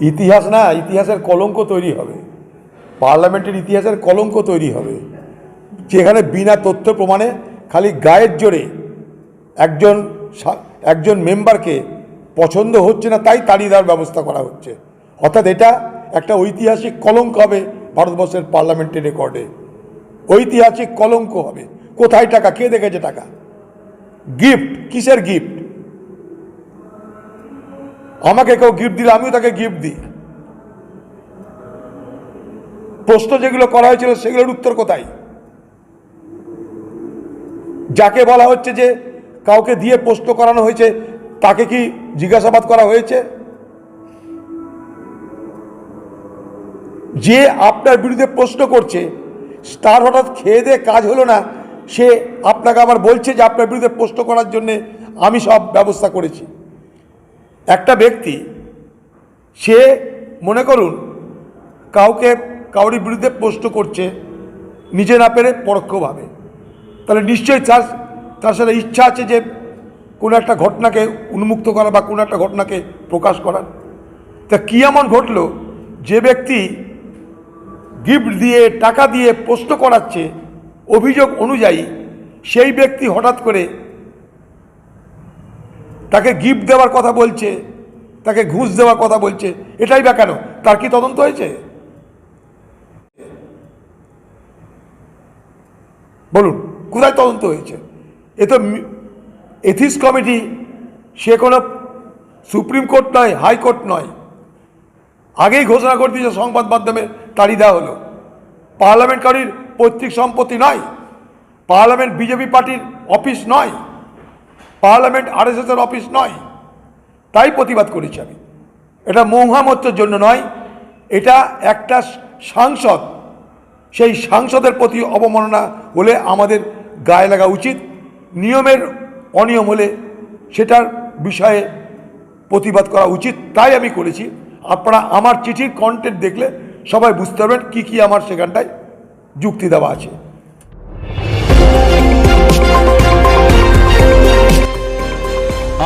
ইতিহাস না, ইতিহাসের কলঙ্ক তৈরি হবে। পার্লামেন্টের ইতিহাসের কলঙ্ক তৈরি হবে। যেখানে বিনা তথ্য প্রমাণে খালি গায়ের জোরে একজন একজন মেম্বারকে পছন্দ হচ্ছে না, তাই তাড়িয়ে দেওয়ার ব্যবস্থা করা হচ্ছে। অর্থাৎ এটা একটা ঐতিহাসিক কলঙ্ক হবে ভারতবর্ষের পার্লামেন্টের রেকর্ডে। ঐতিহাসিক কলঙ্ক হবে। কোথায় টাকা? কে দেখেছে টাকা? গিফট। কিসের গিফট? আমাকে কেউ গিফট দিলে, আমিও তাকে গিফট দিই। প্রশ্ন যেগুলো করা হয়েছিল সেগুলোর উত্তর কোথায়? যাকে বলা হচ্ছে যে কাউকে দিয়ে প্রশ্ন করানো হয়েছে, তাকে কি জিজ্ঞাসাবাদ করা হয়েছে? যে আপনার বিরুদ্ধে প্রশ্ন করছে তার হঠাৎ খেয়ে দিয়ে কাজ হলো না, সে আপনাকে আবার বলছে যে আপনার বিরুদ্ধে প্রশ্ন করার জন্যে আমি সব ব্যবস্থা করেছি। একটা ব্যক্তি, সে মনে করুন কাউকে, কাউরি বিরুদ্ধে প্রশ্ন করছে, নিজে না পেরে পরোক্ষভাবে। তাহলে নিশ্চয়ই তার তার সাথে ইচ্ছা আছে যে কোনো একটা ঘটনাকে উন্মুক্ত করা বা কোনো একটা ঘটনাকে প্রকাশ করার। তা কী এমন ঘটলো? যে ব্যক্তি গিফট দিয়ে, টাকা দিয়ে প্রশ্ন করাচ্ছে, অভিযোগ অনুযায়ী, সেই ব্যক্তি হঠাৎ করে তাকে গিফট দেওয়ার কথা বলছে, তাকে ঘুষ দেওয়ার কথা বলছে, এটাই বা কেন? তার কি তদন্ত হয়েছে? বলুন, কোথায় তদন্ত হয়েছে? এ তো এথিক্স কমিটি, সে কোনো সুপ্রিম কোর্ট নয় হাইকোর্ট নয়। আগেই ঘোষণা করে দিয়েছে, সংবাদ মাধ্যমে তাড়িয়ে দেওয়া হলো। পার্লামেন্টারির পৈতৃক সম্পত্তি নয়, পার্লামেন্ট বিজেপি পার্টির অফিস নয়। পার্লামেন্ট আরএসএসের অফিস নয়। তাই প্রতিবাদ করেছি আমি। এটা মৌহামত্যের জন্য নয়, এটা একটা সাংসদ, সেই সাংসদের প্রতি অবমাননা হলে আমাদের গায়ে লাগা উচিত, নিয়মের অনিয়ম হলে সেটার বিষয়ে প্রতিবাদ করা উচিত, তাই আমি করেছি। আপনারা আমার চিঠির কন্টেন্ট দেখলে সবাই বুঝতে পারবেন কী কী আমার সেখানটায় যুক্তি দেওয়া আছে।